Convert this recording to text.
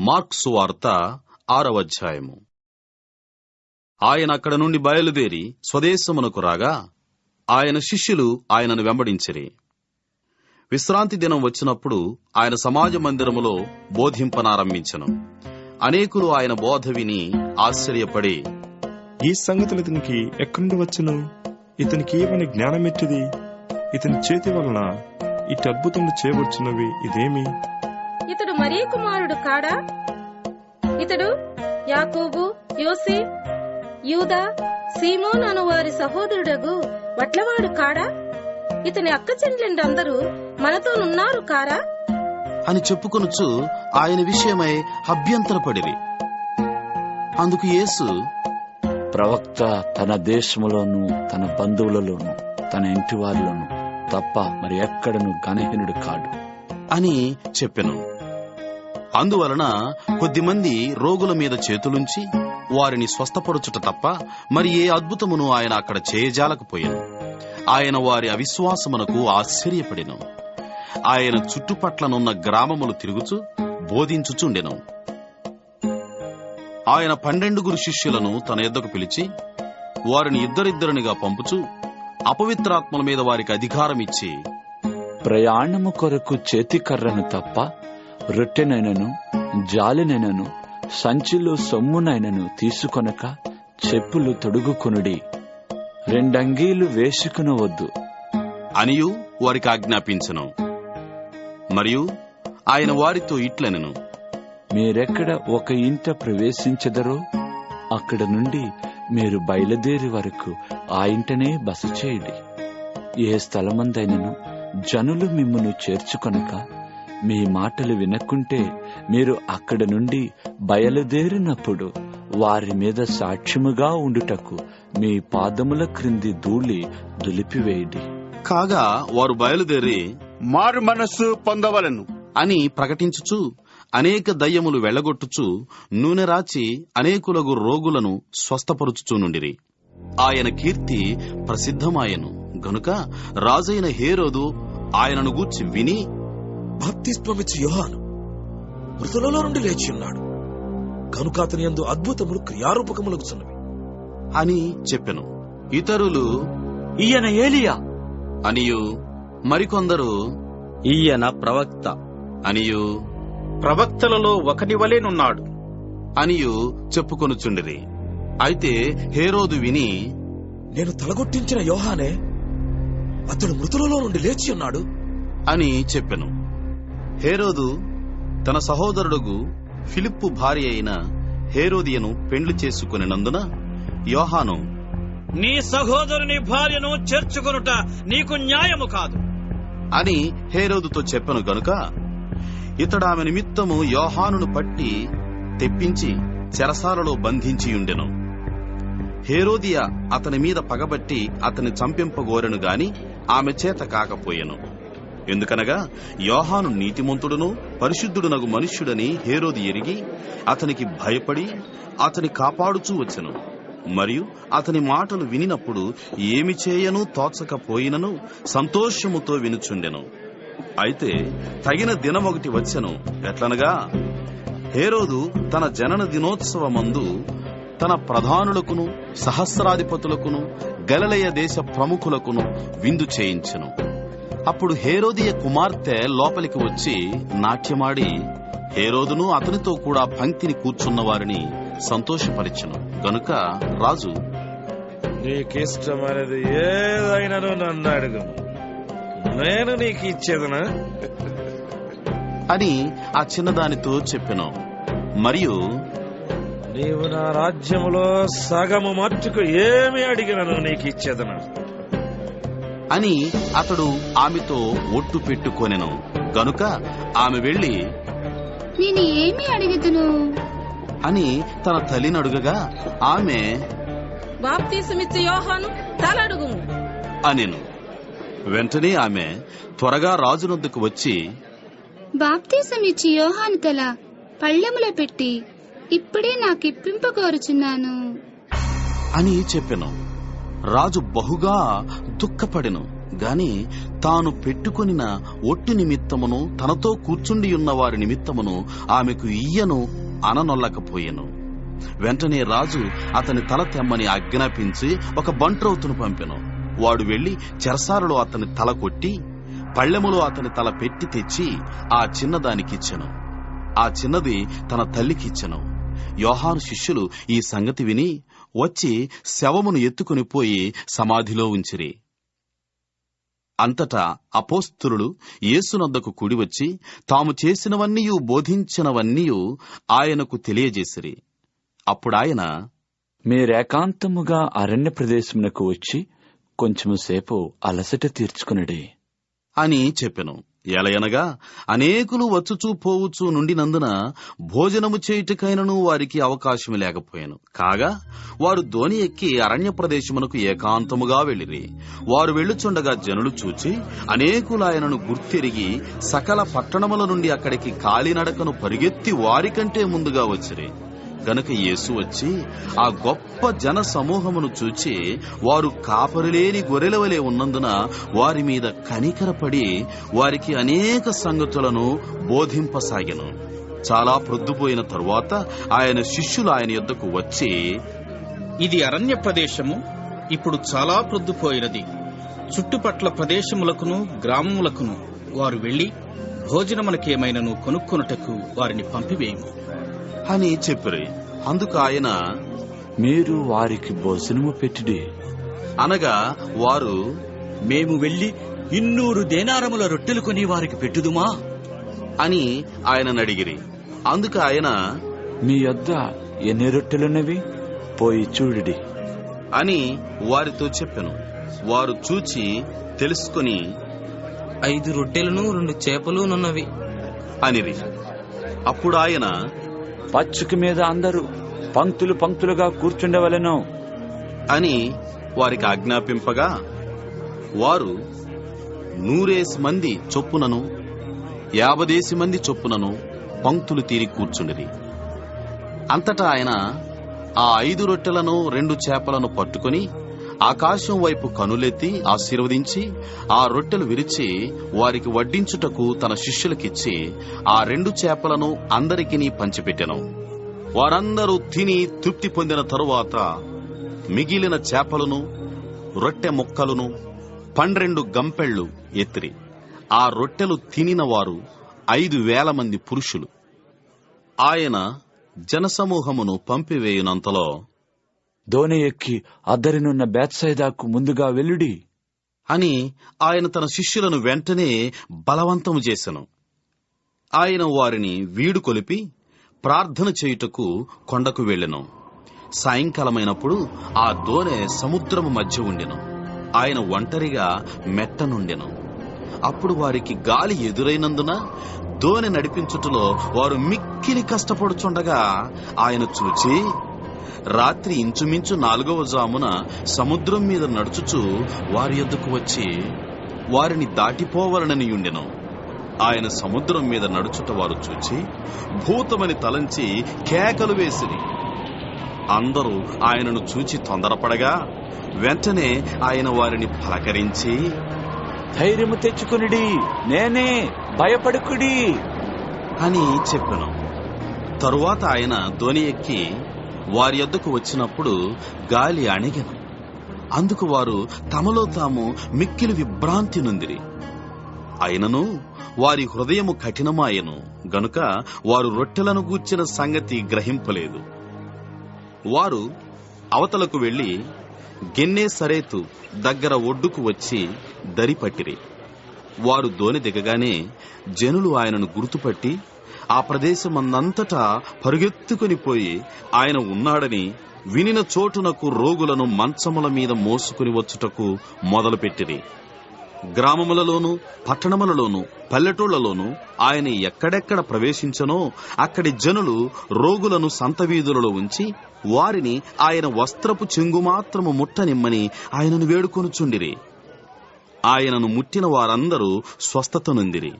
Marks వార్త ఆరవ అధ్యాయము ఆయన అక్కడ నుండి బయలుదేరి స్వదేశమునకు రాగా ఆయన శిష్యులు ఆయనను వెంబడించిరి. విశ్రాంతి దినం వచ్చినప్పుడు ఆయన సమాజ మందిరములో బోధింపనారంభించను. అనేకులు ఆయన బోధ విని ఆశ్చర్యపడి ఈ సంగతులు ఇతనికి ఎక్కడి వచ్చును? ఇతనికి ఏమని జ్ఞానమెట్టిది ఇతని చేతి వలన ఇటు అద్భుతములు చేయవచ్చునవి ఇదేమి? ఇతడు మరీ కుమారుడు కాడా? ఇతడు యాకోబు యోసే యూదా సీమోన్ అను వారి సహోదరుడగు వట్లవాడు కాడా? ఇతని అక్క చెల్లెండ్రందరూ మనతోనున్నారు కారా? అని చెప్పుకొనుచు ఆయన విషయమై అభ్యంతరపడిరి. అందుకు యేసు ప్రవక్త తన దేశములోను తన బంధువులలోను తన ఇంటి వారిలోను తప్ప మరి ఎక్కడను గణహీనుడు కాడు. అని చెప్పెను. అందువలన కొద్దిమంది రోగుల మీద చేతులుంచి వారిని స్వస్థపరచుట తప్ప మరి ఏ అద్భుతమును ఆయన అక్కడ చేయజాలకపోయాను. ఆయన వారి అవిశ్వాసమునకు ఆశ్చర్యపడిను. ఆయన చుట్టుపట్లనున్న గ్రామములు తిరుగుచు బోధించుచుండెను. ఆయన పన్నెండుగురు శిష్యులను తన యొద్దకు పిలిచి వారిని ఇద్దరిద్దరినిగా పంపుచు అపవిత్రాత్మల మీద వారికి అధికారం ఇచ్చి ప్రయాణము కొరకు చేతికర్రను తప్ప రొట్టెనైనను జాలినైనను సంచిలో సొమ్మునైనను తీసుకొనక చెప్పులు తొడుగుకొనుడి. రెండంగీలు వేసుకునవద్దు. అనియు వారికి ఆజ్ఞాపించను. మరియు ఆయన వారితో ఇట్లనెను. మీరెక్కడ ఒక ఇంట ప్రవేశించెదరో అక్కడ నుండి మీరు బయలుదేరి వరకు ఆ ఇంటనే బస చేయుడి ఏ స్థలమందైనను జనులు మిమ్మును చేర్చుకొనక మీ మాటలు వినకుంటే మీరు అక్కడ నుండి బయలుదేరినప్పుడు వారి మీద సాక్ష్యముగా ఉండుటకు మీ పాదముల క్రింది ధూళి దులిపివేయుడి. కాగా వారు బయలుదేరి మారు మనస్సు పొందవలను అని ప్రకటించుచు అనేక దయ్యములు వెళ్ళగొట్టుచు నూనె రాచి అనేకులగు రోగులను స్వస్థపరుచుచూనుండిరి ఆయన కీర్తి ప్రసిద్ధమాయను. గనుక రాజైన హేరోదు ఆయనను గూర్చి విని బాప్తిస్మమిచ్చు యోహాను మృతులలో నుండి లేచి ఉన్నాడు. కనుక అతని యందు అద్భుతములు క్రియారూపకములగుచున్నవి అని చెప్పెను. ఇతరులు ఈయన ఏలియా? అనియు మరికొందరు ఈయన ప్రవక్త. అనియు ప్రవక్తలలో ఒకటి వలెనున్నాడు అనియు చెప్పుకొనుచుండిరి. అయితే హేరోదు విని నేను తలగొట్టించిన యోహానే అతడు మృతులలో నుండి లేచి ఉన్నాడు అని చెప్పెను. హేరోదు తన సహోదరుడుగు ఫిలిప్పు భార్య అయిన హేరోదియను పెండ్లి చేసుకునినందున యోహాను నీ సహోదరుని భార్యను చేర్చుకొనుట నీకు న్యాయము కాదు. అని హేరోదుతో చెప్పెను గనుక ఇతడు ఆమె నిమిత్తము యోహానును పట్టి తెప్పించి చెరసాలలో బంధించియుండెను. హేరోదియ అతని మీద పగబట్టి అతని చంపింపగోరెను గాని ఆమె చేత కాకపోయెను. ఎందుకనగా యోహాను నీతిమంతుడును పరిశుద్ధుడునగు మనుష్యుడని హేరోది ఎరిగి అతనికి భయపడి అతని కాపాడుచూ వచ్చెను. మరియు అతని మాటలు వినినప్పుడు ఏమి చేయను తోచకపోయినను సంతోషముతో వినుచుండెను. అయితే తగిన దినం ఒకటి వచ్చెను. ఎట్లనగా హేరోదు తన జనన దినోత్సవమందు తన ప్రధానులకును సహస్రాధిపతులకును గలలయ దేశ ప్రముఖులకును విందు చేయించెను. అప్పుడు హేరోదియ కుమార్తె లోపలికి వచ్చి నాట్యమాడి హేరోదును అతనితో కూడా పంక్తిని కూర్చున్న వారిని సంతోషపరిచెను. గనుక రాజు నీకిష్టమైనది ఏదైనాను నన్ను అడుగు. నేను నీకు ఇచ్చేదనా అని ఆ చిన్నదానితో చెప్పెను. మరియు నీవు నా రాజ్యములో సగము మట్టుకు ఏమి అడిగినను నీకు ఇచ్చేదనా అని అతడు ఆమెతో ఒట్టు పెట్టుకొనెను. గనుక ఆమె వెళ్ళి నేను ఏమి అడిగితును? అని తన తల్లిని అడుగగా ఆమె బాప్తీసమిచ్చే యోహాను అనెను. వెంటనే ఆమె త్వరగా రాజునొద్దకు వచ్చి బాప్తీసమిచ్చి యోహాను తల పళ్ళెములో పెట్టి ఇప్పుడే నాకిప్పింప కోరుచున్నాను. అని చెప్పెను. రాజు బహుగా దుఃఖపడెను. గాని తాను పెట్టుకొనిన ఒట్టు నిమిత్తమును తనతో కూర్చుండియున్న వారి నిమిత్తమును ఆమెకు ఇయ్యను అననొల్లకపోయెను. వెంటనే రాజు అతని తల తెమ్మని ఆజ్ఞాపించి ఒక బంట్రౌతును పంపెను. వాడు వెళ్ళి చెరసాలలో అతని తల కొట్టి పళ్ళెములో అతని తల పెట్టి తెచ్చి ఆ చిన్నదానికిచ్చెను. ఆ చిన్నది తన తల్లికిచ్చెను. యోహాను శిష్యులు ఈ సంగతి విని వచ్చి శవమును ఎత్తుకుని పోయి సమాధిలో ఉంచిరి. అంతటా అపోస్తులు యేసునద్దకు కూడి వచ్చి తాము చేసినవన్నీయు బోధించినవన్నీయు ఆయనకు తెలియజేసిరి. అప్పుడాయన మీరేకాంతముగా అరణ్య ప్రదేశమునకు వచ్చి కొంచెము సేపు అలసట తీర్చుకునడి అని చెప్పెను. ఎలయనగా అనేకులు వచ్చుచూ పోవుచూ నుండినందున భోజనము చేయుటకైనను వారికి అవకాశం లేకపోయాను. కాగా వారు దోణి ఎక్కి అరణ్య ప్రదేశమునకు ఏకాంతముగా వెళ్ళిరి. వారు వెళ్ళుచుండగా జనులు చూచి అనేకులాయనను గుర్తిరిగి సకల పట్టణముల నుండి అక్కడికి కాలినడకను పరిగెత్తి వారికంటే ముందుగా వచ్చిరి. గనుక యేసు వచ్చి ఆ గొప్ప జన సమూహమును చూచి వారు కాపరిలేని గొర్రెల వలె ఉన్నందున వారి మీద కనికరపడి వారికి అనేక సంగతులను బోధింపసాగెను. చాలా ప్రొద్దుపోయిన తరువాత ఆయన శిష్యులు ఆయన యొద్దకు వచ్చి ఇది అరణ్య ప్రదేశము ఇప్పుడు చాలా ప్రొద్దుపోయినది చుట్టుపట్ల ప్రదేశములకును గ్రామములకును వారు వెళ్ళి భోజనమునకేమైనను కొనుక్కొనుటకు వారిని పంపివేయము. అని చెప్పిరి. అందుకు ఆయన మీరు వారికి భోజనము పెట్టుడి. అనగా వారు మేము వెళ్ళి ఇన్నూరు దేనారముల రొట్టెలు కొని వారికి పెట్టుదుమా? అని ఆయనను అడిగిరి. అందుకు ఆయన మీ యొద్ద ఎన్ని రొట్టెలున్నవి? పోయి చూడుడి. అని వారితో చెప్పెను. వారు చూచి తెలుసుకుని ఐదు రొట్టెలను రెండు చేపలు నున్నవి. అనిరి. అప్పుడు ఆయన పచ్చుకు మీద అందరూ పంక్తులు పంక్తులుగా కూర్చుండవలెను. అని వారికి ఆజ్ఞాపింపగా వారు నూరేసి మంది చొప్పునను యాభదేసి మంది చొప్పునను పంక్తులు తీరి కూర్చుండిరి. అంతటా ఆయన ఆ ఐదు రొట్టెలను రెండు చేపలను పట్టుకొని ఆకాశం వైపు కనులెత్తి ఆశీర్వదించి ఆ రొట్టెలు విరిచి వారికి వడ్డించుటకు తన శిష్యులకిచ్చి ఆ రెండు చేపలను అందరికీ పంచిపెట్టెను. వారందరూ తిని తృప్తి పొందిన తరువాత మిగిలిన చేపలను రొట్టె ముక్కలను పన్నెండు గంపెళ్ళు ఎత్తిరి. ఆ రొట్టెలు తినిన వారు ఐదు వేల మంది పురుషులు. ఆయన జనసమూహమును పంపివేయునంతలో దోణి ఎక్కి అద్దరినున్న బేత్సైదాకు ముందుగా వెల్లుడి అని ఆయన తన శిష్యులను వెంటనే బలవంతము చేశను ఆయన వారిని వీడు కొలిపి ప్రార్థన చేయుటకు కొండకు వెళ్ళెను. సాయంకాలమైనప్పుడు ఆ దోనె సముద్రము మధ్య ఉండెను. ఆయన ఒంటరిగా మెట్టనుండెను అప్పుడు వారికి గాలి ఎదురైనందున దోనె నడిపించుటలో వారు మిక్కిలి కష్టపడుచుండగా ఆయన చూచి రాత్రి ఇంచుమించు నాలుగవ జామున సముద్రం మీద నడుచుచు వారి యొద్దకు వచ్చి వారిని దాటిపోవలనని ఉండెను ఆయన సముద్రం మీద నడుచుట వారు చూచి భూతమని తలంచి కేకలు వేసిరి. అందరూ ఆయనను చూచి తొందరపడగా వెంటనే ఆయన వారిని పలకరించి ధైర్యము తెచ్చుకునిడి నేనే భయపడుకుడి. అని చెప్పెను. తరువాత ఆయన ధ్వని ఎక్కి వారి యొద్దకు వచ్చినప్పుడు గాలి అణిగెను. అందుకు వారు తమలో తాము మిక్కిలి విభ్రాంతి నుందిరి. అయినను వారి హృదయము కఠినమాయను గనుక వారు రొట్టెలను గూర్చిన సంగతి గ్రహింపలేదు. వారు అవతలకు వెళ్ళి గెన్నే సరేతు దగ్గర ఒడ్డుకు వచ్చి దరి పట్టిరి. వారు దోణి దిగగానే జనులు ఆయనను గుర్తుపట్టి ఆ ప్రదేశమందంతటా పరుగెత్తుకుని పోయి ఆయన ఉన్నాడని వినిన చోటునకు రోగులను మంచముల మీద మోసుకుని వచ్చుటకు మొదలుపెట్టిరి. గ్రామములలోనూ పట్టణములలోనూ పల్లెటూళ్ళలోనూ ఆయన ఎక్కడెక్కడ ప్రవేశించనో అక్కడి జనులు రోగులను సంత వీధులలో ఉంచి వారిని ఆయన వస్త్రపు చెంగు మాత్రము ముట్టనిమ్మని ఆయనను వేడుకొనుచుండిరి. ఆయనను ముట్టిన వారందరూ స్వస్థత నొందిరి